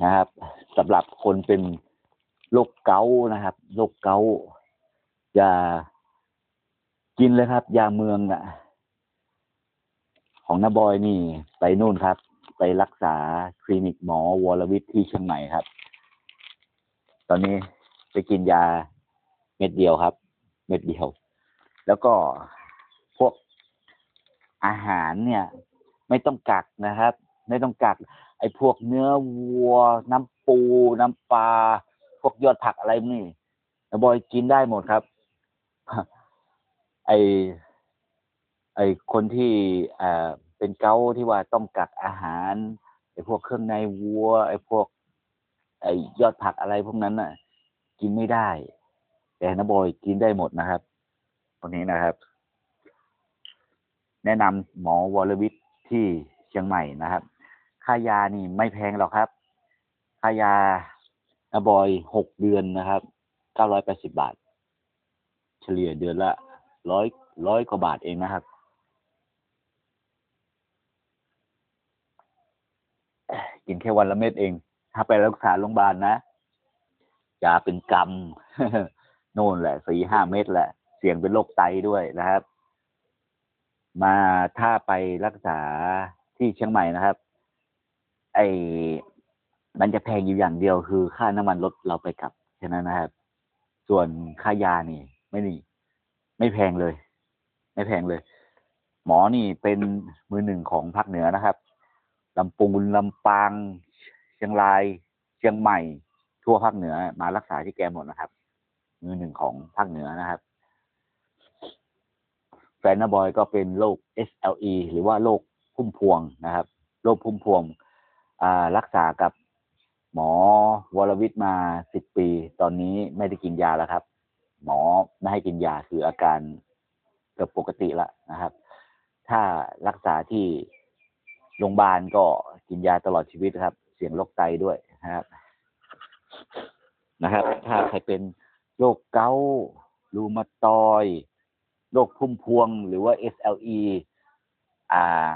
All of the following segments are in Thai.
นะครับสำหรับคนเป็นโรคเกาต์นะครับโรคเกาต์ยากินเลยครับ ยาเมืองอะ ของนาบอยนี่ไปนู่นครับ ไปรักษาคลินิกหมอวรวิทย์ที่เชียงใหม่ครับ ตอนนี้ไปกินยาเม็ดเดียวครับ เม็ดเดียว แล้วก็พวกอาหารเนี่ย ไม่ต้องกักนะครับ ไม่ต้องกักไอ้พวกเนื้อวัว น้ำปู น้ำปลาพวกยอดผักอะไรนี่นบอยกินได้หมดครับ ไอไอคนที่อ่าเป็นเกาที่ว่าต้องกักอาหารไอพวกเครื่องในวัว ไอพวก ไอยอดผักอะไรพวกนั้นน่ะ กินไม่ได้ แต่นะบอยกินได้หมดนะครับตรงนี้นะครับ แนะนำหมอวรวิทย์ที่เชียงใหม่นะครับ ค่ายานี่ไม่แพงหรอกครับ ค่ายานะบอยหกเดือนนะครับเก้าร้อยแปดสิบบาท เฉลี่ยเดือนละร้อยร้อยกว่าบาทเองนะครับกินแค่วันละเม็ดเอง ถ้าไปรักษาโรงพยาบาลนะยาเป็นกรรมโน่นแหละสี่ห้าเม็ดแหละ เสี่ยงเป็นโรคไตด้วยนะครับ มาถ้าไปรักษาที่เชียงใหม่นะครับ ไอ้มันจะแพงอยู่อย่างเดียวคือ ค่าน้ำมันรถเราไปกลับแค่นั้นนะครับ ส่วนค่ายานี่ ไม่นี่ไม่แพงเลย ไม่แพงเลย หมอนี่เป็นมือหนึ่งของภาคเหนือนะครับลำปูนลำปาง เชียงราย เชียงใหม่ ทั่วภาคเหนือ มารักษาที่แกหมดนะครับ มือหนึ่งของภาคเหนือนะครับแฟนนาบอยก็เป็นโรค SLE หรือว่าโรคพุ่มพวงนะครับโรคพุ่มพวง รักษากับหมอวรวิทย์มาสิบปี ตอนนี้ไม่ได้กินยาแล้วครับ หมอไม่ให้กินยาคืออาการเกือบปกติละนะครับ ถ้ารักษาที่โรงพยาบาลก็กินยาตลอดชีวิตครับ เสี่ยงโรคไตด้วยนะครับ นะครับ ถ้าใครเป็นโรคเกาต์รูมาตอยโรคพุ่มพวง หรือว่า SLE อ่า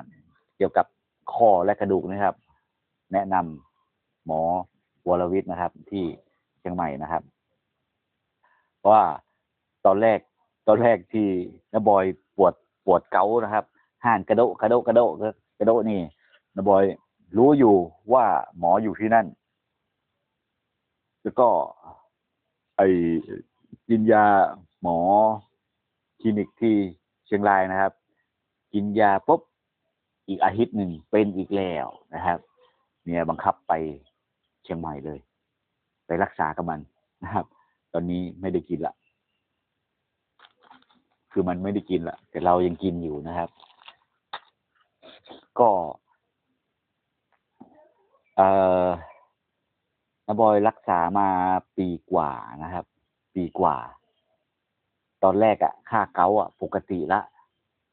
เกี่ยวกับคอและกระดูกนะครับ แนะนำหมอวรวิทย์นะครับ ที่เชียงใหม่นะครับ เพราะว่าตอนแรกตอนแรกที่นบอยปวดปวดเกานะครับห่านกระโดกระโดกระโดะกระโดนี่นบอยรู้อยู่ว่าหมออยู่ที่นั่น แล้วก็ ไอกินยาหมอคลินิกที่เชียงรายนะครับ กินยาปุ๊บอีกอาทิตย์หนึ่งเป็นอีกแล้วนะครับ เนี่ยบังคับไปเชียงใหม่เลย ไปรักษากับมันนะครับ ตอนนี้ไม่ได้กินละคือมันไม่ได้กินละแต่เรายังกินอยู่นะครับ ก็ เอ่อนบอยรักษามาปีกว่านะครับ ปีกว่า ตอนแรกอะค่าเกาอะปกติละ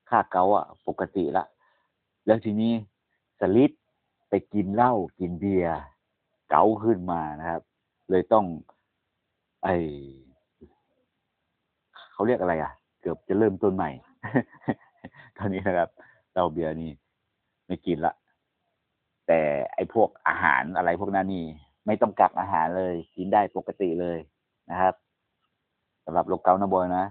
ค่าเกาอะปกติละ แล้วทีนี้สลิด ไปกินเหล้ากินเบียร์เกาขึ้นมานะครับ เลยต้อง ไอเขาเรียกอะไรอะ เกือบจะเริ่มต้นใหม่ตอนนี้นะครับเหล้าเบียร์นี่ไม่กินละ แต่ไอพวกอาหารอะไรพวกนั้นนี่ไม่ต้องกักอาหารเลย กินได้ปกติเลยนะครับสำหรับโรคเกาต์นะบอยนะ